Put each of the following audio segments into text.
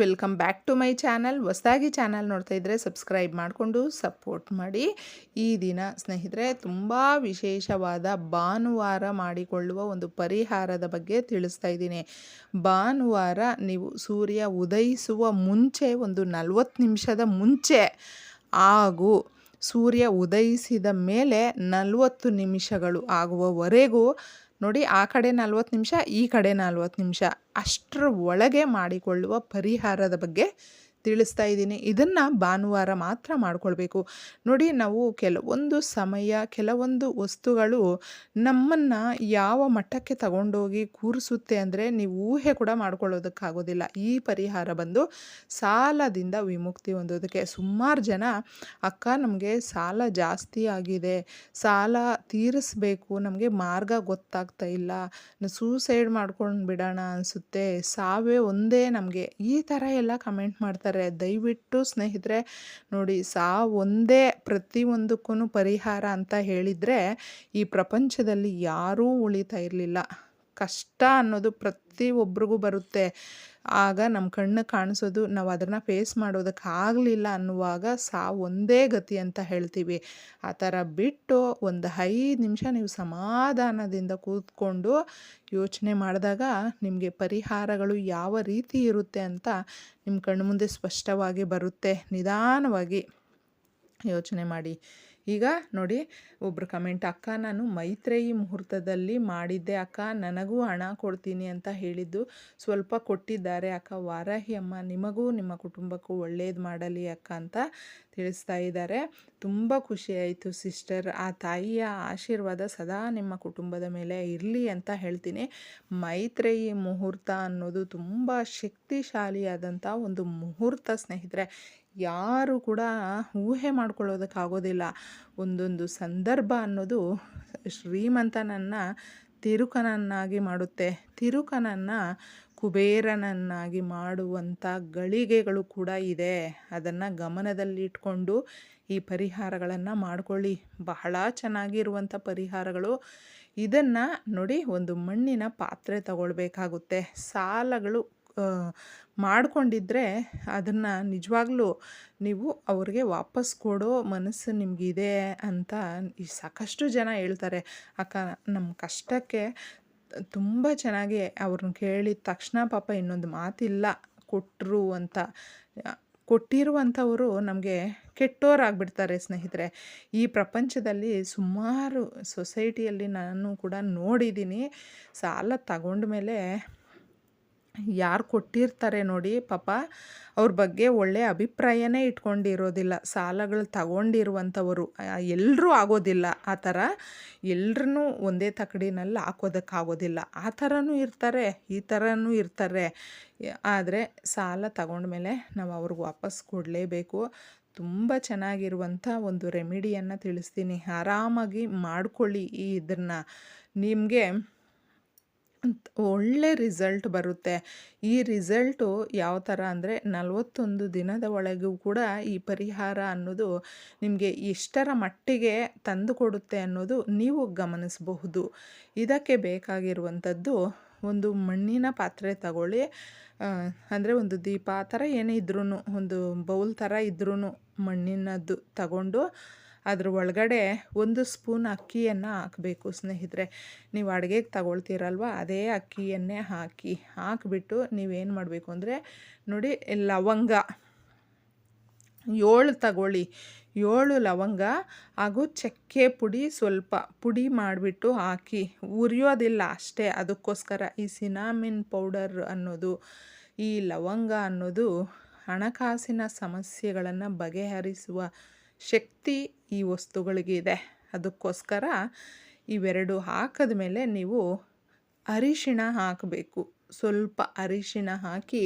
Welcome back to my channel. ಹೊಸದಾಗಿ channel ನೋಡ್ತಾ ಇದ್ದರೆ ಸಬ್ಸ್ಕ್ರೈಬ್ ಮಾಡಿಕೊಂಡು ಸಪೋರ್ಟ್ ಮಾಡಿ. ಈ ದಿನ ಸ್ನೇಹಿತರೆ, ತುಂಬ ವಿಶೇಷವಾದ ಭಾನುವಾರ ಮಾಡಿಕೊಳ್ಳುವ ಒಂದು ಪರಿಹಾರದ ಬಗ್ಗೆ ತಿಳಿಸ್ತಾ ಇದ್ದೀನಿ. ಭಾನುವಾರ ನೀವು ಸೂರ್ಯ ಉದಯಿಸುವ ಮುಂಚೆ, ಒಂದು ನಲವತ್ತು ನಿಮಿಷದ ಮುಂಚೆ ಹಾಗೂ ಸೂರ್ಯ ಉದಯಿಸಿದ ಮೇಲೆ ನಲವತ್ತು ನಿಮಿಷಗಳು ಆಗುವವರೆಗೂ ನೋಡಿ ಆ ಕಡೆ ನಲ್ವತ್ತು ನಿಮಿಷ ಈ ಕಡೆ ನಲ್ವತ್ತು ನಿಮಿಷ ಅಷ್ಟರ ಒಳಗೆ ಮಾಡಿಕೊಳ್ಳುವ ಪರಿಹಾರದ ಬಗ್ಗೆ ತಿಳಿಸ್ತಾ ಇದ್ದೀನಿ. ಇದನ್ನು ಭಾನುವಾರ ಮಾತ್ರ ಮಾಡಿಕೊಳ್ಬೇಕು. ನೋಡಿ, ನಾವು ಕೆಲವೊಂದು ಸಮಯ, ಕೆಲವೊಂದು ವಸ್ತುಗಳು ನಮ್ಮನ್ನು ಯಾವ ಮಟ್ಟಕ್ಕೆ ತಗೊಂಡೋಗಿ ಕೂರಿಸುತ್ತೆ ಅಂದರೆ ನೀವು ಊಹೆ ಕೂಡ ಮಾಡ್ಕೊಳ್ಳೋದಕ್ಕಾಗೋದಿಲ್ಲ. ಈ ಪರಿಹಾರ ಬಂದು ಸಾಲದಿಂದ ವಿಮುಕ್ತಿ ಹೊಂದೋದಕ್ಕೆ. ಸುಮಾರು ಜನ, ಅಕ್ಕ, ನಮಗೆ ಸಾಲ ಜಾಸ್ತಿ ಆಗಿದೆ. ಸಾಲ ತೀರಿಸಬೇಕು. ನಮಗೆ ಮಾರ್ಗ ಗೊತ್ತಾಗ್ತಾ ಇಲ್ಲ. ಸೂಸೈಡ್ ಮಾಡ್ಕೊಂಡು ಬಿಡೋಣ ಅನಿಸುತ್ತೆ. ಸಾವೇ ಒಂದೇ ನಮಗೆ. ಈ ಥರ ಎಲ್ಲ ಕಮೆಂಟ್ ಮಾಡ್ತಾರೆ. ದಯವಿಟ್ಟು ಸ್ನೇಹಿತರೆ ನೋಡಿ ಸಾ ಒಂದೇ ಪ್ರತಿಯೊಂದಕ್ಕೂ ಪರಿಹಾರ ಅಂತ ಹೇಳಿದರೆ ಈ ಪ್ರಪಂಚದಲ್ಲಿ ಯಾರೂ ಉಳಿತಾ ಇರಲಿಲ್ಲ. ಕಷ್ಟ ಅನ್ನೋದು ಪ್ರತಿಯೊಬ್ಬರಿಗೂ ಬರುತ್ತೆ. ಆಗ ನಮ್ಮ ಕಣ್ಣು ಕಾಣಿಸೋದು ನಾವು ಅದನ್ನು ಫೇಸ್ ಮಾಡೋದಕ್ಕೆ ಆಗಲಿಲ್ಲ ಅನ್ನುವಾಗ ಸಾ ಒಂದೇ ಗತಿ ಅಂತ ಹೇಳ್ತೀವಿ. ಆ ಥರ ಬಿಟ್ಟು ಒಂದು ಐದು ನಿಮಿಷ ನೀವು ಸಮಾಧಾನದಿಂದ ಕೂತ್ಕೊಂಡು ಯೋಚನೆ ಮಾಡಿದಾಗ ನಿಮಗೆ ಪರಿಹಾರಗಳು ಯಾವ ರೀತಿ ಇರುತ್ತೆ ಅಂತ ನಿಮ್ಮ ಕಣ್ಣು ಮುಂದೆ ಸ್ಪಷ್ಟವಾಗಿ ಬರುತ್ತೆ. ನಿಧಾನವಾಗಿ ಯೋಚನೆ ಮಾಡಿ. ಈಗ ನೋಡಿ ಒಬ್ಬರು ಕಮೆಂಟ್ ಅಕ್ಕ, ನಾನು ಮೈತ್ರೇಯಿ ಮುಹೂರ್ತದಲ್ಲಿ ಮಾಡಿದ್ದೆ, ಅಕ್ಕ, ನನಗೂ ಹಣ ಕೊಡ್ತೀನಿ ಅಂತ ಹೇಳಿದ್ದು ಸ್ವಲ್ಪ ಕೊಟ್ಟಿದ್ದಾರೆ, ಅಕ್ಕ, ವಾರಾಹಿ ಅಮ್ಮ, ನಿಮಗೂ ನಿಮ್ಮ ಕುಟುಂಬಕ್ಕೂ ಒಳ್ಳೇದು ಮಾಡಲಿ ಅಕ್ಕ ಅಂತ ತಿಳಿಸ್ತಾ ಇದ್ದಾರೆ. ತುಂಬ ಖುಷಿಯಾಯಿತು ಸಿಸ್ಟರ್, ಆ ತಾಯಿಯ ಆಶೀರ್ವಾದ ಸದಾ ನಿಮ್ಮ ಕುಟುಂಬದ ಮೇಲೆ ಇರಲಿ ಅಂತ ಹೇಳ್ತೀನಿ. ಮೈತ್ರೇಯಿ ಮುಹೂರ್ತ ಅನ್ನೋದು ತುಂಬ ಶಕ್ತಿಶಾಲಿಯಾದಂಥ ಒಂದು ಮುಹೂರ್ತ ಸ್ನೇಹಿತರೆ. ಯಾರು ಕೂಡ ಊಹೆ ಮಾಡ್ಕೊಳ್ಳೋದಕ್ಕಾಗೋದಿಲ್ಲ ಒಂದೊಂದು ಸಂದರ್ಭ ಅನ್ನೋದು ಶ್ರೀಮಂತನನ್ನು ತಿರುಕನನ್ನಾಗಿ ಮಾಡುತ್ತೆ. ತಿರುಕನನ್ನು ಕುಬೇರನನ್ನಾಗಿ ಮಾಡುವಂಥ ಗಳಿಗೆಗಳು ಕೂಡ ಇದೆ. ಅದನ್ನು ಗಮನದಲ್ಲಿಟ್ಕೊಂಡು ಈ ಪರಿಹಾರಗಳನ್ನು ಮಾಡಿಕೊಳ್ಳಿ. ಬಹಳ ಚೆನ್ನಾಗಿರುವಂಥ ಪರಿಹಾರಗಳು. ಇದನ್ನು ನೋಡಿ ಒಂದು ಮಣ್ಣಿನ ಪಾತ್ರೆ ತಗೊಳ್ಬೇಕಾಗುತ್ತೆ. ಸಾಲಗಳು ಮಾಡ್ಕೊಂಡಿದ್ರೆ ಅದನ್ನು ನಿಜವಾಗ್ಲೂ ನೀವು ಅವ್ರಿಗೆ ವಾಪಸ್ ಕೊಡೋ ಮನಸ್ಸು ನಿಮಗಿದೆ ಅಂತ ಸಾಕಷ್ಟು ಜನ ಹೇಳ್ತಾರೆ. ಅಕ್ಕ ನಮ್ಮ ಕಷ್ಟಕ್ಕೆ ತುಂಬ ಚೆನ್ನಾಗಿ ಅವ್ರನ್ನ ಕೇಳಿದ ತಕ್ಷಣ ಪಾಪ ಇನ್ನೊಂದು ಮಾತಿಲ್ಲ. ಕೊಟ್ಟರು ಅಂತ. ಕೊಟ್ಟಿರುವಂಥವರು ನಮಗೆ ಕೆಟ್ಟೋರಾಗ್ಬಿಡ್ತಾರೆ ಸ್ನೇಹಿತರೆ. ಈ ಪ್ರಪಂಚದಲ್ಲಿ ಸುಮಾರು ಸೊಸೈಟಿಯಲ್ಲಿ ನಾನು ಕೂಡ ನೋಡಿದ್ದೀನಿ ಸಾಲ ತಗೊಂಡ ಮೇಲೆ ಯಾರು ಕೊಟ್ಟಿರ್ತಾರೆ ನೋಡಿ ಪಾಪ ಅವ್ರ ಬಗ್ಗೆ ಒಳ್ಳೆಯ ಅಭಿಪ್ರಾಯನೇ ಇಟ್ಕೊಂಡಿರೋದಿಲ್ಲ. ಸಾಲಗಳು ತಗೊಂಡಿರುವಂಥವರು ಎಲ್ಲರೂ ಆಗೋದಿಲ್ಲ. ಆ ಥರ ಎಲ್ರೂ ಒಂದೇ ತಕಡಿನಲ್ಲಿ ಹಾಕೋದಕ್ಕಾಗೋದಿಲ್ಲ. ಆ ಥರನೂ ಇರ್ತಾರೆ, ಈ ಥರನೂ ಇರ್ತಾರೆ. ಆದರೆ ಸಾಲ ತಗೊಂಡ್ಮೇಲೆ ನಾವು ಅವ್ರಿಗೆ ವಾಪಸ್ ಕೊಡಲೇಬೇಕು. ತುಂಬ ಚೆನ್ನಾಗಿರುವಂಥ ಒಂದು ರೆಮಿಡಿಯನ್ನು ತಿಳಿಸ್ತೀನಿ. ಆರಾಮಾಗಿ ಮಾಡಿಕೊಳ್ಳಿ ಈ ಇದನ್ನು ನಿಮಗೆ ಒಳ್ಳೆ ರಿಸಲ್ಟ್ ಬರುತ್ತೆ. ಈ ರಿಸಲ್ಟು ಯಾವ ಥರ ಅಂದರೆ ನಲವತ್ತೊಂದು ದಿನದ ಒಳಗೂ ಕೂಡ ಈ ಪರಿಹಾರ ಅನ್ನೋದು ನಿಮಗೆ ಎಷ್ಟರ ಮಟ್ಟಿಗೆ ತಂದು ಕೊಡುತ್ತೆ ಅನ್ನೋದು ನೀವು ಗಮನಿಸಬಹುದು. ಇದಕ್ಕೆ ಬೇಕಾಗಿರುವಂಥದ್ದು ಒಂದು ಮಣ್ಣಿನ ಪಾತ್ರೆ ತಗೊಳ್ಳಿ. ಅಂದರೆ ಒಂದು ದೀಪ ಆ ಥರ ಏನೇ ಇದ್ರೂ ಒಂದು ಬೌಲ್ ಥರ ಇದ್ರೂ ಮಣ್ಣಿನದ್ದು ತಗೊಂಡು ಅದ್ರ ಒಳಗಡೆ ಒಂದು ಸ್ಪೂನ್ ಅಕ್ಕಿಯನ್ನು ಹಾಕಬೇಕು ಸ್ನೇಹಿತರೆ. ನೀವು ಅಡುಗೆಗೆ ತಗೊಳ್ತೀರಲ್ವ? ಅದೇ ಅಕ್ಕಿಯನ್ನೇ ಹಾಕಿ, ಹಾಕಿಬಿಟ್ಟು ನೀವೇನು ಮಾಡಬೇಕು ಅಂದರೆ, ನೋಡಿ ಲವಂಗ. ಏಳು ತಗೊಳ್ಳಿ. ಏಳು ಲವಂಗ ಹಾಗೂ ಚಕ್ಕೆ ಪುಡಿ ಸ್ವಲ್ಪ ಪುಡಿ ಮಾಡಿಬಿಟ್ಟು ಹಾಕಿ. ಉರಿಯೋದಿಲ್ಲ ಅಷ್ಟೇ, ಅದಕ್ಕೋಸ್ಕರ ಈ ಸಿನಾಮಿನ್ ಪೌಡರ್ ಅನ್ನೋದು, ಈ ಲವಂಗ ಅನ್ನೋದು ಹಣಕಾಸಿನ ಸಮಸ್ಯೆಗಳನ್ನು ಬಗೆಹರಿಸುವ ಶಕ್ತಿ ಈ ವಸ್ತುಗಳಿಗೆ ಇದೆ. ಅದಕ್ಕೋಸ್ಕರ ಇವೆರಡು ಹಾಕಿದ ಮೇಲೆ ನೀವು ಅರಿಶಿಣ ಹಾಕಬೇಕು. ಸ್ವಲ್ಪ ಅರಿಶಿಣ ಹಾಕಿ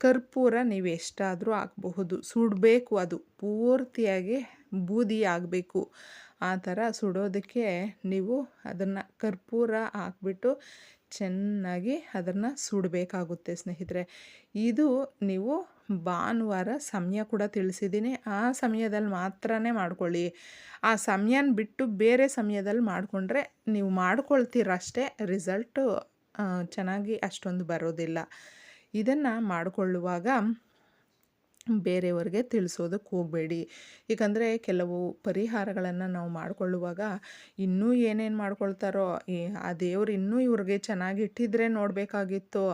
ಕರ್ಪೂರ ನೀವು ಎಷ್ಟಾದರೂ ಹಾಕಬಹುದು. ಸುಡಬೇಕು ಅದು. ಪೂರ್ತಿಯಾಗಿ ಬೂದಿ ಆಗಬೇಕು. ಆ ಥರ ಸುಡೋದಕ್ಕೆ ನೀವು ಅದನ್ನು ಕರ್ಪೂರ ಹಾಕ್ಬಿಟ್ಟು ಚೆನ್ನಾಗಿ ಅದನ್ನು ಸುಡಬೇಕಾಗುತ್ತೆ, ಸ್ನೇಹಿತರೆ. ಇದು ನೀವು ಭಾನುವಾರ ಸಮಯ ಕೂಡ ತಿಳಿಸಿದ್ದೀನಿ. ಆ ಸಮಯದಲ್ಲಿ ಮಾತ್ರ ಮಾಡ್ಕೊಳ್ಳಿ. ಆ ಸಮಯನ ಬಿಟ್ಟು ಬೇರೆ ಸಮಯದಲ್ಲಿ ಮಾಡಿಕೊಂಡ್ರೆ ನೀವು ಮಾಡ್ಕೊಳ್ತೀರಷ್ಟೇ ರಿಸಲ್ಟು ಚೆನ್ನಾಗಿ ಅಷ್ಟೊಂದು ಬರೋದಿಲ್ಲ. ಇದನ್ನು ಮಾಡಿಕೊಳ್ಳುವಾಗ ಬೇರೆಯವ್ರಿಗೆ ತಿಳಿಸೋದಕ್ಕೆ ಹೋಗಬೇಡಿ. ಏಕಂದರೆ ಕೆಲವು ಪರಿಹಾರಗಳನ್ನು ನಾವು ಮಾಡಿಕೊಳ್ಳುವಾಗ ಇನ್ನೂ ಏನೇನು ಮಾಡ್ಕೊಳ್ತಾರೋ ಆ ದೇವ್ರು ಇನ್ನೂ ಇವ್ರಿಗೆ ಚೆನ್ನಾಗಿ ಇಟ್ಟಿದ್ರೆ ನೋಡಬೇಕಾಗಿತ್ತು.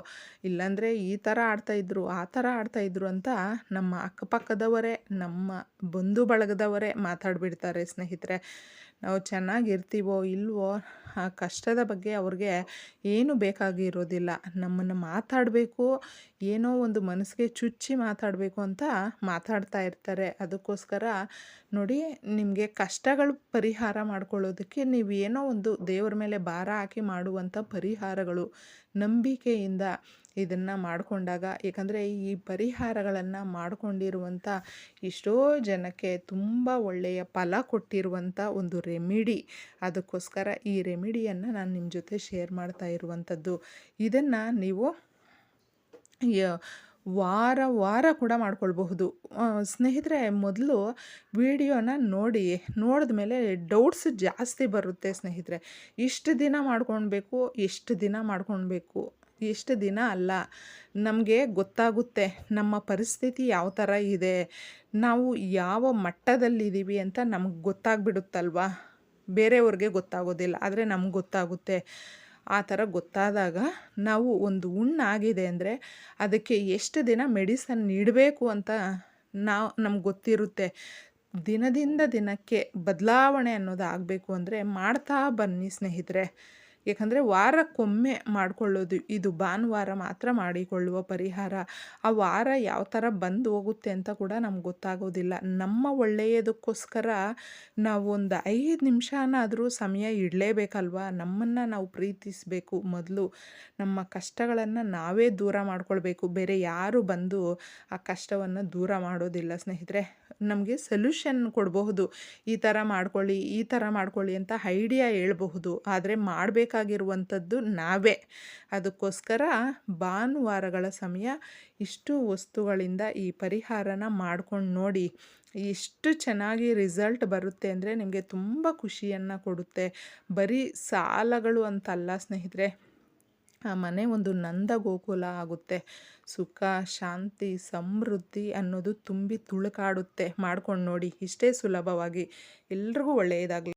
ಇಲ್ಲಾಂದರೆ ಈ ಥರ ಆಡ್ತಾಯಿದ್ರು ಆ ಥರ ಆಡ್ತಾಯಿದ್ರು ಅಂತ ನಮ್ಮ ಅಕ್ಕಪಕ್ಕದವರೇ, ನಮ್ಮ ಬಂಧು ಬಳಗದವರೇ ಮಾತಾಡಿಬಿಡ್ತಾರೆ ಸ್ನೇಹಿತರೆ. ನಾವು ಚೆನ್ನಾಗಿರ್ತೀವೋ ಇಲ್ವೋ ಕಷ್ಟದ ಬಗ್ಗೆ ಅವ್ರಿಗೆ ಏನು ಬೇಕಾಗಿರೋದಿಲ್ಲ. ನಮ್ಮನ್ನು ಮಾತಾಡಬೇಕು, ಏನೋ ಒಂದು ಮನಸ್ಸಿಗೆ ಚುಚ್ಚಿ ಮಾತಾಡಬೇಕು ಅಂತ ಮಾತಾಡ್ತಾ ಇರ್ತಾರೆ. ಅದಕ್ಕೋಸ್ಕರ ನೋಡಿ, ನಿಮಗೆ ಕಷ್ಟಗಳು ಪರಿಹಾರ ಮಾಡ್ಕೊಳ್ಳೋದಕ್ಕೆ ನೀವು ಏನೋ ಒಂದು ದೇವ್ರ ಮೇಲೆ ಭಾರ ಹಾಕಿ ಮಾಡುವಂಥ ಪರಿಹಾರಗಳು ನಂಬಿಕೆಯಿಂದ ಇದನ್ನು ಮಾಡಿಕೊಂಡಾಗ. ಏಕೆಂದರೆ ಈ ಪರಿಹಾರಗಳನ್ನು ಮಾಡಿಕೊಂಡಿರುವಂಥ ಎಷ್ಟೋ ಜನಕ್ಕೆ ತುಂಬ ಒಳ್ಳೆಯ ಫಲ ಕೊಟ್ಟಿರುವಂಥ ಒಂದು ರೆಮಿಡಿ. ಅದಕ್ಕೋಸ್ಕರ ಈ ರೆಮಿಡಿಯನ್ನು ನಾನು ನಿಮ್ಮ ಜೊತೆ ಶೇರ್ ಮಾಡ್ತಾ ಇರುವಂಥದ್ದು ಇದನ್ನು ನೀವು ವಾರ ವಾರ ಕೂಡ ಮಾಡ್ಕೊಳ್ಬಹುದು. ಸ್ನೇಹಿತರೆ, ಮೊದಲು ವಿಡಿಯೋನ ನೋಡಿ ನೋಡಿದ ಮೇಲೆ ಡೌಟ್ಸ್ ಜಾಸ್ತಿ ಬರುತ್ತೆ ಸ್ನೇಹಿತರೆ. ಇಷ್ಟು ದಿನ ಮಾಡ್ಕೊಳ್ಬೇಕು ಎಷ್ಟು ದಿನ ಮಾಡ್ಕೊಳ್ಬೇಕು ಎಷ್ಟು ದಿನ ಅಲ್ಲ. ನಮಗೆ ಗೊತ್ತಾಗುತ್ತೆ, ನಮ್ಮ ಪರಿಸ್ಥಿತಿ ಯಾವ ಥರ ಇದೆ. ನಾವು ಯಾವ ಮಟ್ಟದಲ್ಲಿದ್ದೀವಿ ಅಂತ ನಮಗೆ ಗೊತ್ತಾಗ್ಬಿಡುತ್ತಲ್ವಾ? ಬೇರೆಯವ್ರಿಗೆ ಗೊತ್ತಾಗೋದಿಲ್ಲ, ಆದರೆ ನಮ್ಗೆ ಗೊತ್ತಾಗುತ್ತೆ. ಆ ಥರ ಗೊತ್ತಾದಾಗ ನಾವು ಒಂದು ಹುಣ್ಣಾಗಿದೆ ಅಂದರೆ ಅದಕ್ಕೆ ಎಷ್ಟು ದಿನ ಮೆಡಿಸನ್ ನೀಡಬೇಕು ಅಂತ ನಾವು, ನಮ್ಗೆ ಗೊತ್ತಿರುತ್ತೆ. ದಿನದಿಂದ ದಿನಕ್ಕೆ ಬದಲಾವಣೆ ಅನ್ನೋದು ಆಗಬೇಕು ಅಂದರೆ ಮಾಡ್ತಾ ಬನ್ನಿ ಸ್ನೇಹಿತರೆ. ಏಕೆಂದರೆ ವಾರಕ್ಕೊಮ್ಮೆ ಮಾಡಿಕೊಳ್ಳೋದು, ಇದು ಭಾನುವಾರ ಮಾತ್ರ ಮಾಡಿಕೊಳ್ಳುವ ಪರಿಹಾರ. ಆ ವಾರ ಯಾವ ಥರ ಬಂದು ಹೋಗುತ್ತೆ ಅಂತ ಕೂಡ ನಮ್ಗೆ ಗೊತ್ತಾಗೋದಿಲ್ಲ. ನಮ್ಮ ಒಳ್ಳೆಯದಕ್ಕೋಸ್ಕರ ನಾವು ಒಂದು ಐದು ನಿಮಿಷನಾದರೂ ಸಮಯ ಇಡಲೇಬೇಕಲ್ವಾ? ನಮ್ಮನ್ನು ನಾವು ಪ್ರೀತಿಸಬೇಕು ಮೊದಲು. ನಮ್ಮ ಕಷ್ಟಗಳನ್ನು ನಾವೇ ದೂರ ಮಾಡಿಕೊಳ್ಬೇಕು. ಬೇರೆ ಯಾರು ಬಂದು ಆ ಕಷ್ಟವನ್ನು ದೂರ ಮಾಡೋದಿಲ್ಲ ಸ್ನೇಹಿತರೆ. ನಮಗೆ ಸೊಲ್ಯೂಷನ್ ಕೊಡಬಹುದು. ಈ ಥರ ಮಾಡ್ಕೊಳ್ಳಿ, ಈ ಥರ ಮಾಡ್ಕೊಳ್ಳಿ ಅಂತ ಐಡಿಯಾ ಹೇಳಬಹುದು. ಆದರೆ ಮಾಡಬೇಕಾಗಿರುವಂಥದ್ದು ನಾವೇ. ಅದಕ್ಕೋಸ್ಕರ ಭಾನುವಾರಗಳ ಸಮಯ ಇಷ್ಟು ವಸ್ತುಗಳಿಂದ ಈ ಪರಿಹಾರನ ಮಾಡ್ಕೊಂಡು ನೋಡಿ. ಎಷ್ಟು ಚೆನ್ನಾಗಿ ರಿಸಲ್ಟ್ ಬರುತ್ತೆ ಅಂದರೆ ನಿಮಗೆ ತುಂಬ ಖುಷಿಯನ್ನು ಕೊಡುತ್ತೆ. ಬರೀ ಸಾಲಗಳು ಅಂತಲ್ಲ ಸ್ನೇಹಿತರೆ ಆ ಮನೆ ಒಂದು ನಂದ ಗೋಕುಲ ಆಗುತ್ತೆ. ಸುಖ, ಶಾಂತಿ, ಸಮೃದ್ಧಿ ಅನ್ನೋದು ತುಂಬಿ ತುಳುಕಾಡುತ್ತೆ. ಮಾಡ್ಕೊಂಡು ನೋಡಿ, ಇಷ್ಟೇ ಸುಲಭವಾಗಿ. ಎಲ್ರಿಗೂ ಒಳ್ಳೆಯದಾಗಲಿ.